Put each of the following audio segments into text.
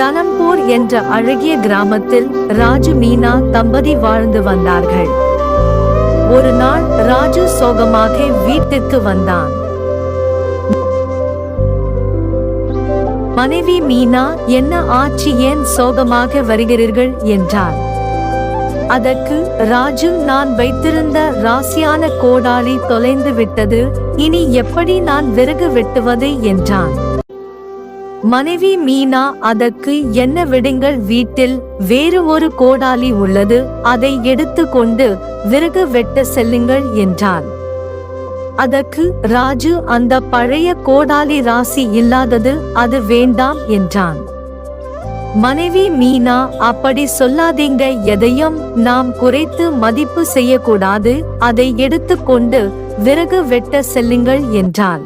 தலம்பூர் என்ற அழகிய கிராமத்தில் ராஜு மீனா தம்பதி வாழ்ந்து வந்தார்கள். ஒரு நாள் ராஜு சோகமாக வீட்டிற்கு வந்தான். மனைவி மீனா என்ன ஆட்சி ஏன் சோகமாக வருகிறீர்கள்? என்றார் அதற்கு ராஜு நான் வைத்திருந்த ராசியான கோடாலி தொலைந்து விட்டது. இனி எப்படி நான் விறகு வெட்டுவது? என்றான். மனைவி மீனா அதற்கு என்ன விடுங்கள் வீட்டில் வேறு ஒரு கோடாலி உள்ளது அதை எடுத்துக்கொண்டு விறகு வெட்ட செல்லுங்கள் என்றான். அதற்கு ராஜு அந்த பழைய கோடாலி ராசி இல்லாதது அது வேண்டாம் என்றான். மனைவி மீனா அப்படி சொல்லாதீங்க எதையும் நாம் குறைத்து மதிப்பு செய்யக்கூடாது அதை எடுத்துக்கொண்டு விறகு வெட்ட செல்லுங்கள் என்றாள்.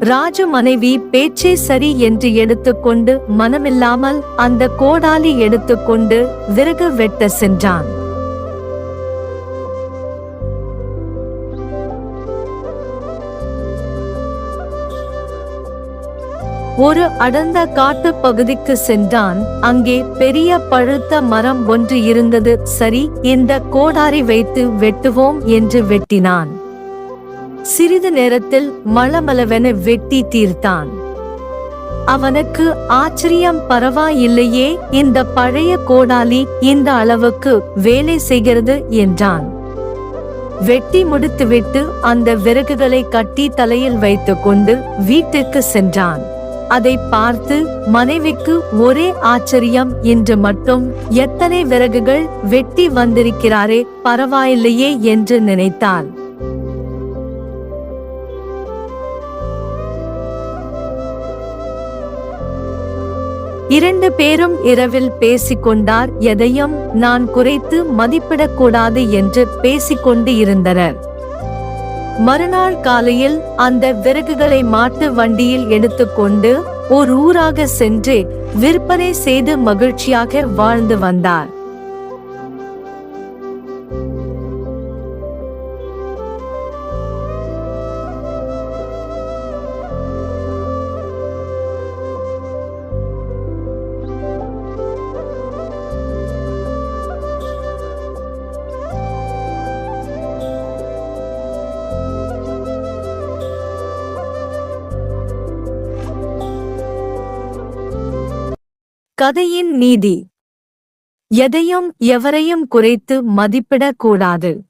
ராஜு மனைவி பேச்சே சரி என்று எடுத்துக்கொண்டு மனமில்லாமல் அந்த கோடாலி எடுத்துக்கொண்டு விறகு வெட்ட சென்றான். ஒரு அடர்ந்த காட்டு பகுதிக்கு சென்றான். அங்கே பெரிய பழுத்த மரம் ஒன்று இருந்தது. சரி இந்த கோடாரி வைத்து வெட்டுவோம் என்று வெட்டினான். சிறிது நேரத்தில் மளமளவென வெட்டி தீர்த்தான். அவனுக்கு ஆச்சரியம் பரவாயில்லையே இந்த பழைய கோடாலி இந்த அளவுக்கு வேலை செய்கிறது என்றான். வெட்டி முடித்துவிட்டு அந்த விறகுகளை கட்டி தலையில் வைத்துக்கொண்டு வீட்டிற்கு சென்றான். அதை பார்த்து மனைவிக்கு ஒரே ஆச்சரியம் என்று மட்டும் எத்தனை விறகுகள் வெட்டி வந்திருக்கிறாரே பரவாயில்லையே என்று நினைத்தாள். இரண்டு பேரும் இரவில் பேசிக்கொண்டார் எதையும் நான் குறைத்து மதிப்பிடக்கூடாது என்று பேசிக்கொண்டு இருந்தனர். மறுநாள் காலையில் அந்த விறகுகளை மாட்டு வண்டியில் எடுத்துக்கொண்டு ஓர் ஊராக சென்று விற்பனை செய்து மகிழ்ச்சியாக வாழ்ந்து வந்தார். கதையின் நீதி. எதையும் எவரையும் குறைத்து மதிப்பிடக் கூடாது